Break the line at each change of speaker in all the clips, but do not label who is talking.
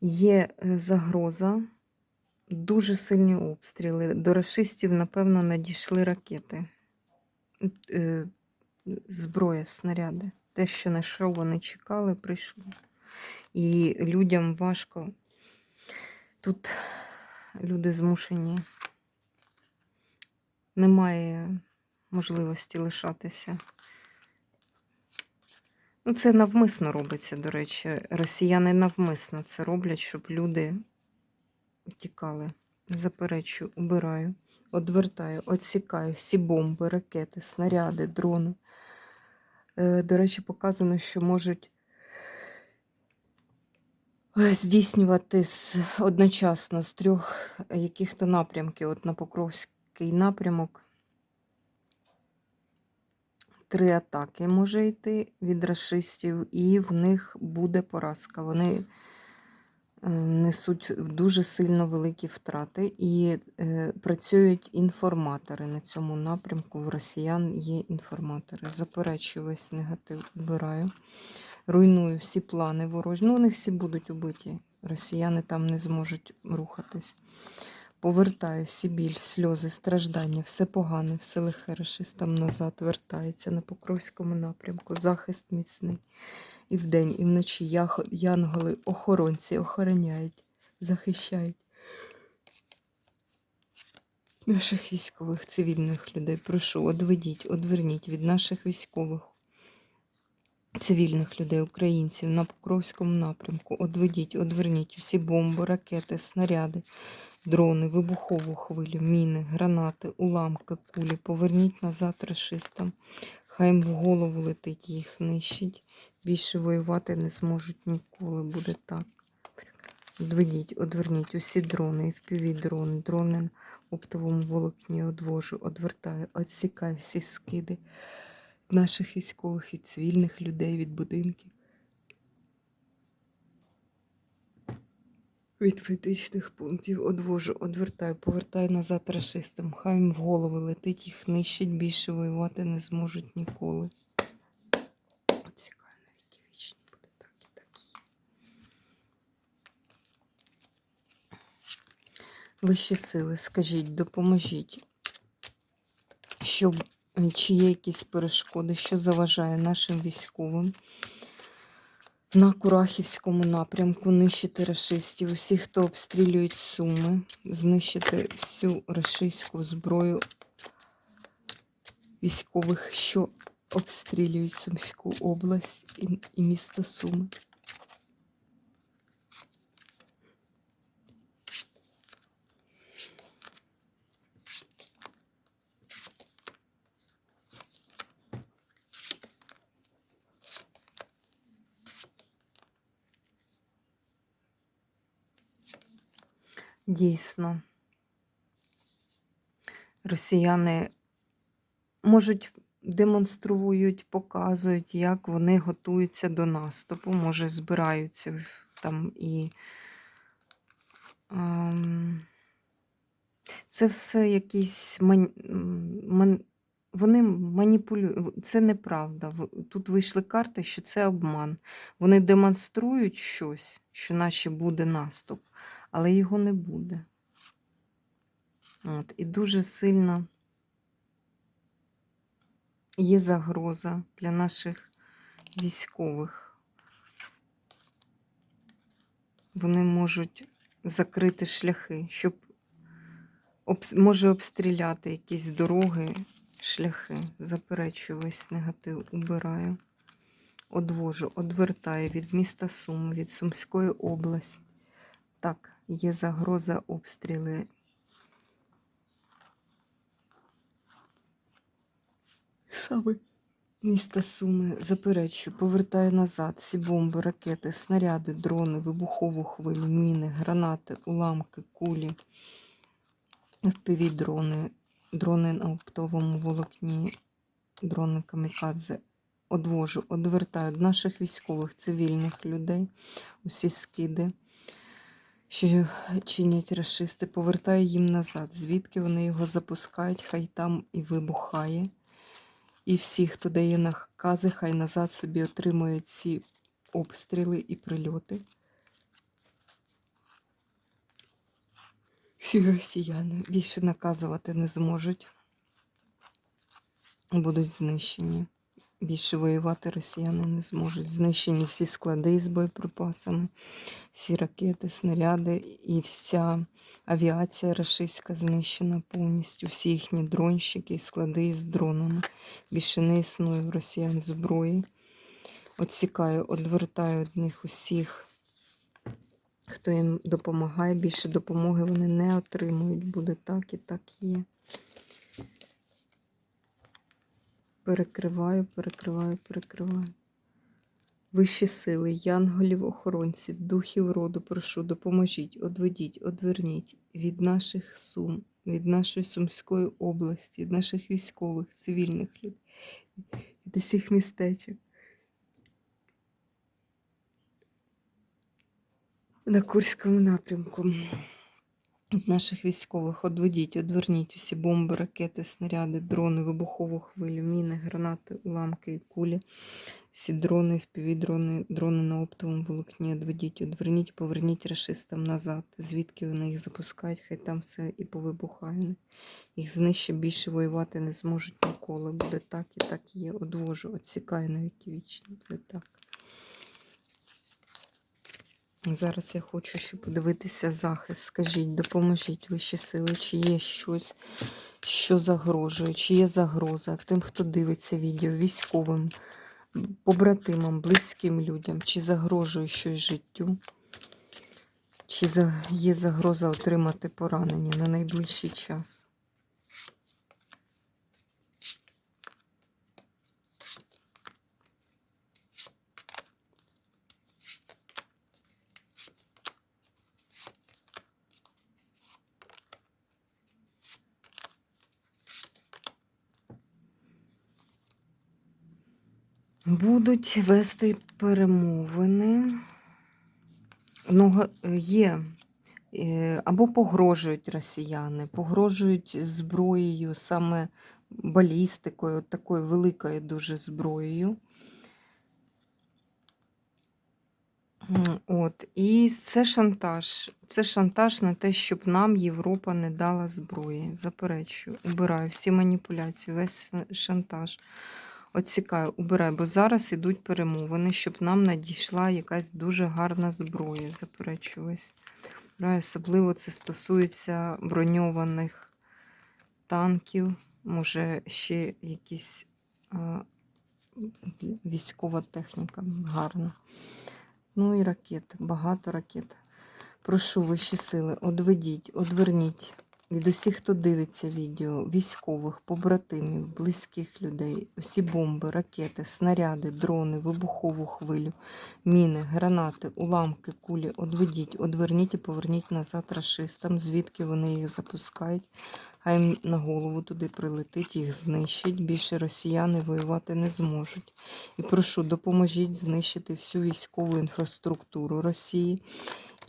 Є е, загроза, дуже сильні обстріли. До рашистів, напевно, надійшли ракети, Е, зброя, снаряди. Те, що на що вони чекали, прийшло. І людям важко. Тут люди змушені. Немає можливості лишатися. Ну, це навмисно робиться, до речі. Росіяни навмисно це роблять, щоб люди тікали. Заперечую, убираю, одвертаю, відсікаю всі бомби, ракети, снаряди, дрони. Е, До речі, показано, що можуть е, здійснювати одночасно з трьох яких-то напрямків. От на Покровський напрямок три атаки може йти від расистів, і в них буде поразка. Вони е, несуть дуже сильно великі втрати і е, працюють інформатори на цьому напрямку. В росіян є інформатори. Заперечую весь негатив, вбираю. Руйную всі плани ворожі. Ну, вони всі будуть убиті. Росіяни там не зможуть рухатись. Повертаю всі біль, сльози, страждання, все погане, все лихе рашистам назад вертається на Покровському напрямку. Захист міцний. І вдень, і вночі янголи, охоронці охороняють, захищають наших військових, цивільних людей. Прошу, одведіть, одверніть від наших військових, цивільних людей, українців на Покровському напрямку. Одведіть, одверніть усі бомби, ракети, снаряди, дрони, вибухову хвилю, міни, гранати, уламки, кулі. Поверніть назад расистам. Хай в голову летить, їх нищить. Більше воювати не зможуть ніколи. Буде так. Одведіть, одверніть усі дрони, впіві дрони, на оптовому волокні одвожу, одвертаю, відсікаю всі скиди наших військових і цивільних людей від будинків. Від критичних пунктів одвожу, одвертаю, повертаю назад расистам. Хай їм в голови летить, їх нищить, більше воювати не зможуть ніколи. Отсікаю на віки вічні, буде так і так і є. Вищі сили, скажіть, допоможіть, щоб е, чи є якісь перешкоди, що заважає нашим військовим на Курахівському напрямку нищити рашистів, усіх, хто обстрілюють суми, знищити всю рашистську зброю військових, що обстрілюють Сумську область і місто Суми. Дійсно, росіяни можуть демонструють, показують, як вони готуються до наступу, може, збираються там і. ем, це все якісь ман... вони маніпулюють. Це неправда. Тут вийшли карти, що це обман. Вони демонструють щось, що наче буде наступ, але його не буде. От, і дуже сильно є загроза для наших військових. Вони можуть закрити шляхи, щоб може обстріляти якісь дороги, шляхи. Заперечую весь негатив, убираю, одвожу, одвертаю від міста Сум, від Сумської області. Так, є загроза обстріли. Саме Місто Суми заперечую, повертаю назад всі бомби, ракети, снаряди, дрони, вибухову хвилю, міни, гранати, уламки, кулі, FPV-дрони, дрони на оптовому волокні, дрони камікадзе. Одвожу, одвертаю наших військових, цивільних людей, усі скиди, що чинять расисти, повертаю їм назад. Звідки вони його запускають, хай там і вибухає. І всі, хто дає накази, хай назад собі отримують ці обстріли і прильоти. Всі росіяни більше наказувати не зможуть. Будуть знищені. Більше воювати росіяни не зможуть. Знищені всі склади з боєприпасами, всі ракети, снаряди і вся авіація рашистська знищена повністю. Всі їхні дронщики, склади з дронами. Більше не існує в росіян зброї. Отсікаю, одвертаю від них усіх, хто їм допомагає. Більше допомоги вони не отримують. Буде так і так є. Перекриваю, перекриваю, перекриваю. Вищі сили, янголів, охоронців, духів роду, прошу, допоможіть, одведіть, одверніть від наших сум, від нашої Сумської області, від наших військових, цивільних людей, від усіх містечок. На Курському напрямку. Від наших військових одведіть, одверніть усі бомби, ракети, снаряди, дрони, вибухову хвилю, міни, гранати, уламки і кулі. Всі дрони, впівдрони, дрони на оптовому волокні одведіть, одверніть, поверніть рашистам назад. Звідки вони їх запускають, хай там все і повибухає. Їх знищить, більше воювати не зможуть ніколи. Буде так і так і є. Одвожу, отсікаю на віки вічні. Буде так. Зараз я хочу ще подивитися захист. Скажіть, допоможіть вищі сили, чи є щось, що загрожує, чи є загроза тим, хто дивиться відео, військовим, побратимам, близьким людям, чи загрожує щось життю, чи є загроза отримати поранення на найближчий час. Будуть вести перемовини. Ну, є е, або погрожують росіяни, погрожують зброєю, саме балістикою, такою великою дуже зброєю. От, і це шантаж. Це шантаж на те, щоб нам Європа не дала зброї. Заперечую, убираю всі маніпуляції, весь шантаж. Оцікаю, убирай, бо зараз ідуть перемовини, щоб нам надійшла якась дуже гарна зброя. Заперечую весь. Убираю, особливо це стосується броньованих танків, може ще якісь а, військова техніка гарна. Ну і ракети, багато ракет. Прошу вищі сили, одведіть, одверніть від усіх, хто дивиться відео, військових, побратимів, близьких людей, усі бомби, ракети, снаряди, дрони, вибухову хвилю, міни, гранати, уламки, кулі, одведіть, одверніть і поверніть назад рашистам, звідки вони їх запускають. Хай їм на голову туди прилетить, їх знищить. Більше росіяни воювати не зможуть. І прошу, допоможіть знищити всю військову інфраструктуру Росії.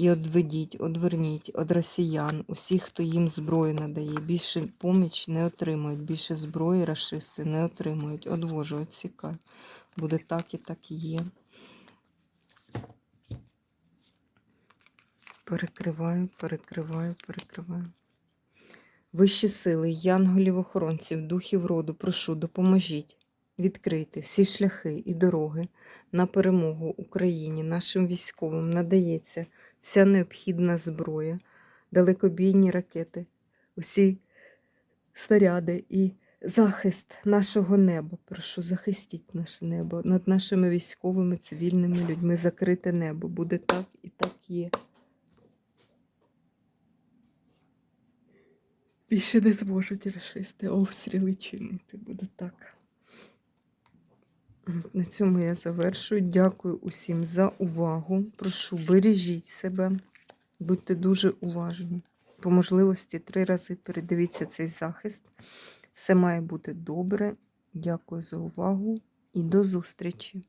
І одведіть, одверніть від росіян, усіх, хто їм зброю надає. Більше поміч не отримують, більше зброї рашисти не отримують. Одвожу, відсікаю. Буде так і так і є. Перекриваю, перекриваю, перекриваю. Вищі сили, янголів-охоронців, духів роду, прошу, допоможіть відкрити всі шляхи і дороги на перемогу Україні, нашим військовим надається вся необхідна зброя, далекобійні ракети, усі снаряди і захист нашого неба. Прошу, захистіть наше небо над нашими військовими, цивільними людьми. Закрите небо. Буде так і так є. Більше не зможуть рашисти обстріли чинити. Буде так. На цьому я завершую. Дякую усім за увагу. Прошу, бережіть себе, будьте дуже уважні. По можливості три рази передивіться цей захист. Все має бути добре. Дякую за увагу і до зустрічі!